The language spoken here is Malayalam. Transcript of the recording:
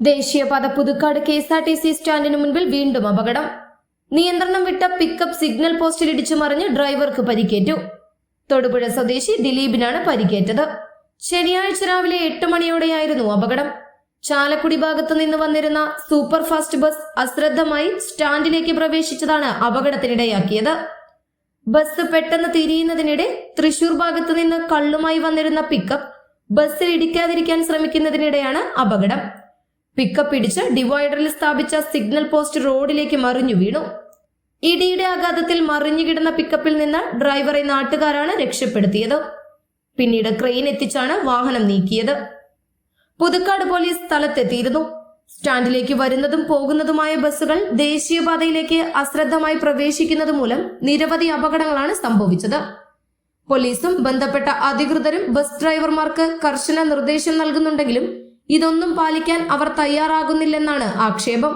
ദേശീയപാത Puthukkad K S R T C സ്റ്റാൻഡിന് മുൻപിൽ വീണ്ടും അപകടം. നിയന്ത്രണം വിട്ട പിക്കപ്പ് സിഗ്നൽ പോസ്റ്റിൽ ഇടിച്ചു മറിഞ്ഞ് ഡ്രൈവർക്ക് പരിക്കേറ്റു. തൊടുപുഴ സ്വദേശി ദിലീപിനാണ് പരിക്കേറ്റത്. ശനിയാഴ്ച രാവിലെ എട്ട് മണിയോടെയായിരുന്നു അപകടം. ചാലക്കുടി ഭാഗത്തു നിന്ന് വന്നിരുന്ന സൂപ്പർ ഫാസ്റ്റ് ബസ് അശ്രദ്ധമായി സ്റ്റാൻഡിലേക്ക് പ്രവേശിച്ചതാണ് അപകടത്തിനിടയാക്കിയത്. ബസ് പെട്ടെന്ന് തിരിയുന്നതിനിടെ തൃശൂർ ഭാഗത്തു നിന്ന് കള്ളുമായി വന്നിരുന്ന പിക്കപ്പ് ബസ്സിൽ ഇടിക്കാതിരിക്കാൻ ശ്രമിക്കുന്നതിനിടെയാണ് അപകടം. പിക്കപ്പ് ഇടിച്ച് ഡിവൈഡറിൽ സ്ഥാപിച്ച സിഗ്നൽ പോസ്റ്റ് റോഡിലേക്ക് മറിഞ്ഞു വീണു. ഇടിയുടെ ആഘാതത്തിൽ മറിഞ്ഞു കിടന്ന പിക്കപ്പിൽ നിന്ന് ഡ്രൈവറെ നാട്ടുകാരാണ് രക്ഷപ്പെടുത്തിയത്. പിന്നീട് ക്രെയിൻ എത്തിച്ചാണ് വാഹനം നീക്കിയത്. പുതുക്കാട് പോലീസ് സ്ഥലത്തെത്തിയിരുന്നു. സ്റ്റാൻഡിലേക്ക് വരുന്നതും പോകുന്നതുമായ ബസ്സുകൾ ദേശീയപാതയിലേക്ക് അശ്രദ്ധമായി പ്രവേശിക്കുന്നത് മൂലം നിരവധി അപകടങ്ങളാണ് സംഭവിച്ചത്. പോലീസും ബന്ധപ്പെട്ട അധികൃതരും ബസ് ഡ്രൈവർമാർക്ക് കർശന നിർദ്ദേശം നൽകുന്നുണ്ടെങ്കിലും ഇതൊന്നും പാലിക്കാൻ അവർ തയ്യാറാകുന്നില്ലെന്നാണ് ആക്ഷേപം